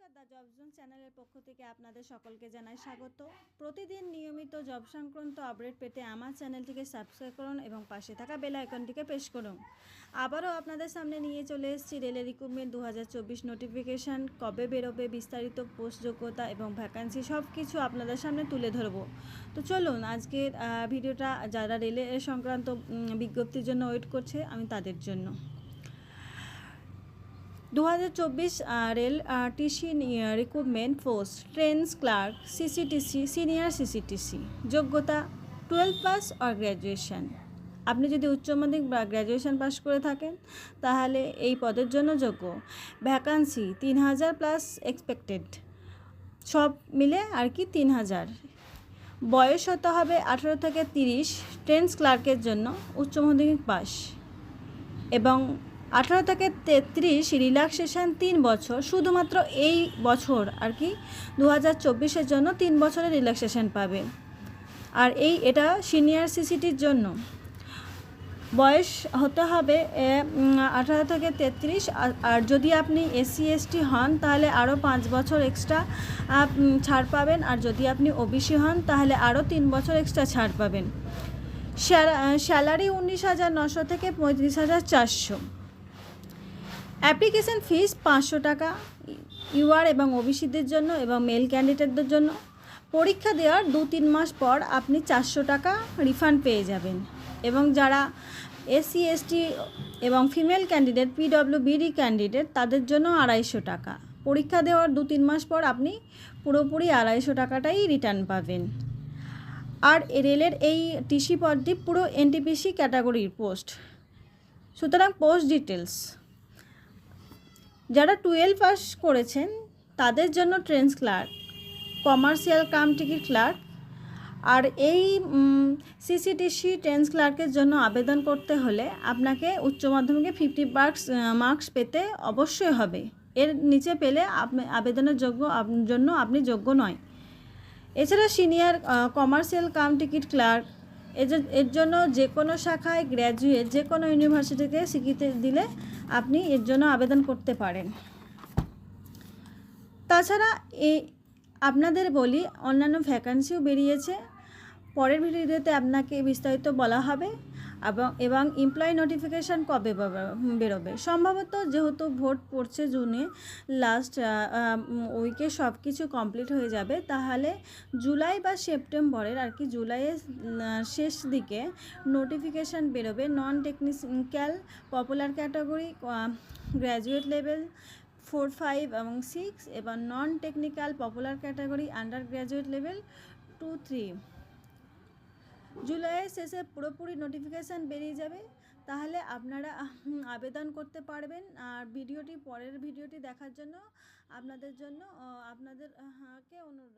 নমস্কার দ্য জবজোন চ্যানেলের পক্ষ থেকে আপনাদের সকলকে জানাই স্বাগত। প্রতিদিন নিয়মিত জব সংক্রান্ত আপডেট পেতে আমার চ্যানেলটিকে সাবস্ক্রাইব করুন এবং পাশে থাকা বেল আইকনটিকে প্রেস করুন। আবারও আপনাদের সামনে নিয়ে চলে এসেছি রেলের রিক্রুটমেন্ট দু হাজার চব্বিশ নোটিফিকেশান, কবে বেরোবে, বিস্তারিত পোস্ট যোগ্যতা এবং ভ্যাকান্সি সব কিছু আপনাদের সামনে তুলে ধরবো। তো চলুন, আজকের ভিডিওটা যারা রেলের সংক্রান্ত বিজ্ঞপ্তির জন্য ওয়েট করছে, আমি তাদের জন্য। দু হাজার চব্বিশ rail TC recruitment post trains clerk CCTC senior CCTC যোগ্যতা টুয়েলভ পাস অর গ্র্যাজুয়েশন আপনি যদি উচ্চ মাধ্যমিক বা গ্র্যাজুয়েশন পাস করে থাকেন, তাহলে এই পদের জন্য যোগ্য। ভ্যাকান্সি তিন হাজার প্লাস এক্সপেক্টেড সব মিলে আর কি তিন হাজার বয়স হতে হবে আঠেরো থেকে তিরিশ। ট্রেন্স ক্লার্কের জন্য উচ্চ মাধ্যমিক পাস এবং আঠারো থেকে তেত্রিশ রিল্যাক্সেশন তিন বছর। শুধুমাত্র এই বছর আর কি দু হাজার চব্বিশের জন্য তিন বছরের রিল্যাক্সেশন পাবে। আর এই, এটা সিনিয়র সিসিটির জন্য। বয়স হতে হবে আঠারো থেকে তেত্রিশ। আর যদি আপনি এসসি, এসটি হন, তাহলে আরও পাঁচ বছর এক্সট্রা ছাড় পাবেন। আর যদি আপনি ওবিসি হন, তাহলে আরও তিন বছর এক্সট্রা ছাড় পাবেন। স্যালারি উনিশ হাজার নশো থেকে পঁয়ত্রিশ হাজার চারশো। অ্যাপ্লিকেশন ফিস পাঁচশো টাকা, ইউআর এবং ওবিসিদের জন্য এবং মেল ক্যান্ডিডেটদের জন্য। পরীক্ষা দেওয়ার দু তিন মাস পর আপনি চারশো টাকা রিফান্ড পেয়ে যাবেন। এবং যারা এসসি, এসটি এবং female candidate PW BD candidate, তাদের জন্য আড়াইশো টাকা। পরীক্ষা দেওয়ার দু তিন মাস পর আপনি পুরোপুরি আড়াইশো টাকাটাই রিটার্ন পাবেন। আর রেলের এই টিসি পদটি পুরো এনটিপিসি ক্যাটাগরির পোস্ট। সুতরাং পোস্ট ডিটেলস যারা টুয়েলভ পাস করেছেন, তাদের জন্য trains clerk, commercial cum ticket clerk, আর এই সিসিটিসি ট্রেন্স ক্লার্কের জন্য আবেদন করতে হলে আপনাকে উচ্চ মাধ্যমিকে ফিফটি মার্কস মার্কস পেতে অবশ্যই হবে। এর নিচে পেলে আবেদনের যোগ্য জন্য আপনি যোগ্য নয়। এছাড়া senior commercial cum ticket clerk এর জন্য যে কোনো শাখায় গ্র্যাজুয়েট যে কোনো ইউনিভার্সিটিতে স্বীকৃতি দিলে আপনি এর জন্য আবেদন করতে পারেন। তাছাড়া এই আপনাদের বলি, অন্যান্য ভ্যাকান্সিও বেরিয়েছে। পরের ভিডিওতে আপনাকে বিস্তারিত বলা হবে। এবং এবং এমপ্লয়ি নোটিফিকেশান কবে বেরোবে? সম্ভবত যেহেতু ভোট পড়ছে জুনে লাস্ট উইকে সব কিছু কমপ্লিট হয়ে যাবে, তাহলে জুলাই বা সেপ্টেম্বরের আর কি জুলাইয়ের শেষ দিকে নোটিফিকেশান বেরোবে। Non technical popular category graduate level four five এবং সিক্স এবং non technical popular category under graduate level two three জুলাইয়ের শেষে পুরোপুরি নোটিফিকেশান বেরিয়ে যাবে, তাহলে আপনারা আবেদন করতে পারবেন। আর ভিডিওটি, পরের ভিডিওটি দেখার জন্য আপনাদের জন্য আপনাদেরকে কে অনুরোধ